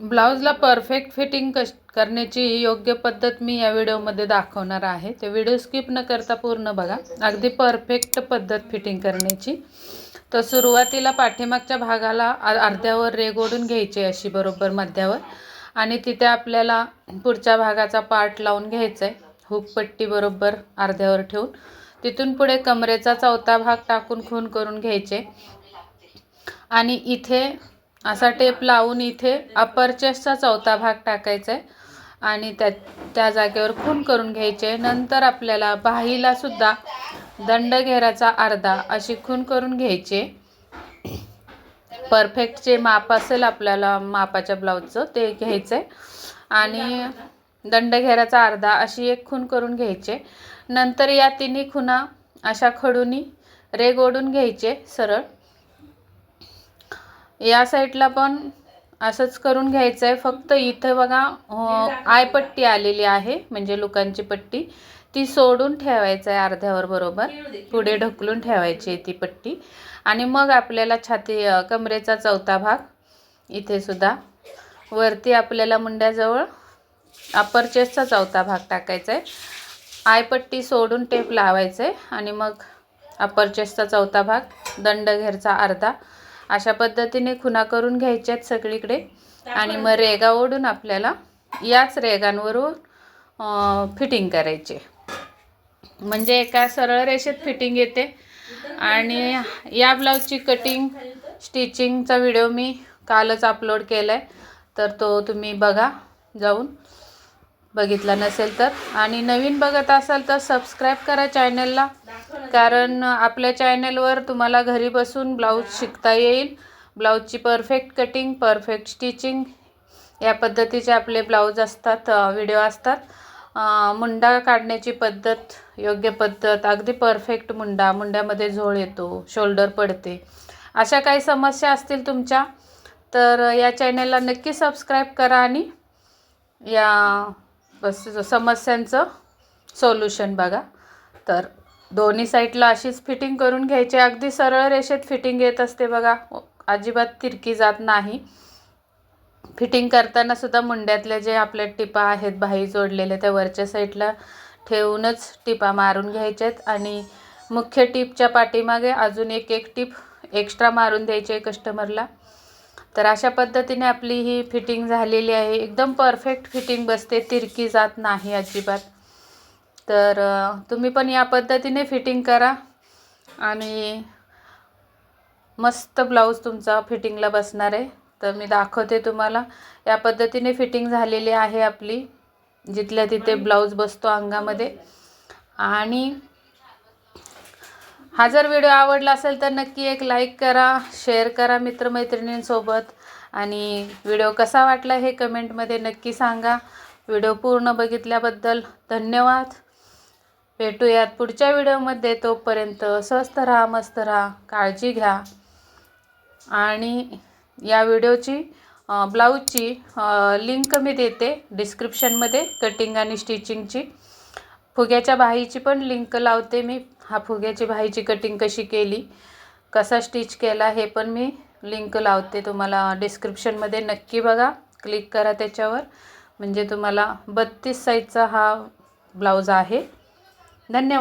ब्लाऊजला perfect fitting कश करण्याची योग्य पद्धत मी या व्हिडिओमध्ये दाखवणार आहे. ते व्हिडिओ स्किप न करता पूर्ण बघा. अगदी परफेक्ट पद्धत फिटिंग करण्याची. तर सुरुवातीला पाठीमागच्या भागाला अर्ध्यावर रेग ओढून घ्यायची अशी बरोबर मध्यावर. आणि तिथे आपल्याला पुढच्या भागाचा पार्ट लावून घ्यायचा आहे हुकपट्टी बरोबर अर्ध्यावर ठेवून. तिथून पुढे कमरेचा चौथा भाग टाकून खून करून घ्यायचे. आणि इथे असा टेप लावून इथे अपर चेस्टचा चौथा भाग टाकायचा आहे. आणि त्या त्या जागेवर खून करून घ्यायचे. नंतर आपल्याला बाहीला सुद्धा दंडघेराचा अर्धा अशी खून करून घ्यायचे. परफेक्ट जे माप असेल आपल्याला मापाच्या ब्लाऊजचं ते घ्यायचं आहे आणि दंडघेराचा अर्धा अशी एक खून करून घ्यायचे. नंतर या तिन्ही खुणा अशा खडूनी रेग ओढून घ्यायचे सरळ. या साईडला पण असंच करून घ्यायचं आहे फक्त इथं बघा आयपट्टी आलेली आहे म्हणजे लोकांची पट्टी. ती सोडून ठेवायचं आहे अर्ध्यावर बरोबर. पुढे ढकलून ठेवायची आहे ती पट्टी. आणि मग आपल्याला छाती कमरेचा चौथा भाग इथे सुद्धा. वरती आपल्याला मुंड्याजवळ अप्पर चेस्टचा चौथा भाग टाकायचा आहे आयपट्टी सोडून टेप लावायचं आहे आणि मग अप्पर चेस्टचा चौथा भाग दंडघेरचा अर्धा. अशा पद्धतीने खुणा करून घ्यायच्या आहेत सगळीकडे आणि मग रेगा ओढून आपल्याला याच रेगांवरून फिटिंग करायचे. म्हणजे एका सरळ रेषेत फिटिंग येते. आणि या ब्लाऊजची कटिंग स्टिचिंगचा व्हिडिओ मी कालच अपलोड केला आहे तर तो तुम्ही बघा जाऊन. बघितला नसेल तर. आणि नवीन बघत असाल तर सबस्क्राईब करा चॅनलला कारण आपल्या चॅनलवर तुम्हाला घरी बसून ब्लाऊज शिकता येईल. ब्लाऊजची परफेक्ट कटिंग परफेक्ट स्टिचिंग या पद्धतीचे आपले ब्लाऊज असतात व्हिडिओ असतात. मुंडा काढण्याची पद्धत योग्य पद्धत अगदी परफेक्ट मुंडा मुंड्यामध्ये झोळ येतो शोल्डर पडते. अशा काही समस्या असतील तुमच्या तर या चॅनलला नक्की सबस्क्राईब करा आणि या बस समस्यांचं सोल्युशन बघा. तर दोन्ही साईडला अशीच फिटिंग करून घ्यायची. अगदी सरळ रेषेत फिटिंग येत असते बघा. अजिबात तिरकी जात नाही. फिटिंग करताना सुद्धा मुंड्यातल्या जे आपल्या टिपा आहेत बाही जोडलेले त्या वरच्या साईडला ठेवूनच टिपा मारून घ्यायच्यात. आणि मुख्य टिपच्या पाठीमागे अजून एक एक टिप एक्स्ट्रा मारून द्यायची आहे कस्टमरला. तर अशा पद्धतीने आपली ही फिटिंग झालेली आहे. एकदम परफेक्ट फिटिंग बसते. तिरकी जात नाही अजिबात. तर तुम्ही पण या पद्धतीने फिटिंग करा. आणि मस्त ब्लाऊज तुमचा फिटिंगला बसणार आहे. तर मी दाखवते तुम्हाला. या पद्धतीने फिटिंग झालेली आहे आपली. जिथल्या तिथे ब्लाऊज बसतो अंगामध्ये. आणि हा जर व्हिडिओ आवडला असेल तर नक्की एक लाईक करा शेअर करा मित्रमैत्रिणींसोबत. आणि व्हिडिओ कसा वाटला हे कमेंटमध्ये नक्की सांगा. व्हिडिओ पूर्ण बघितल्याबद्दल धन्यवाद. भेटूयात पुढच्या व्हिडिओमध्ये. तोपर्यंत स्वस्त राहा मस्त राहा काळजी घ्या. आणि या व्हिडिओची ब्लाऊजची लिंक मी देते डिस्क्रिप्शनमध्ये कटिंग आणि स्टिचिंगची. फुग्याच्या बाहीची पण लिंक लावते मी. हा फुग्याची बाहीची कटिंग कशी केली कसा स्टिच केला हे पण मी लिंक लावते तुम्हाला डिस्क्रिप्शनमध्ये. नक्की बघा क्लिक करा त्याच्यावर. म्हणजे तुम्हाला बत्तीस साईजचा हा ब्लाऊज आहे. धन्यवाद.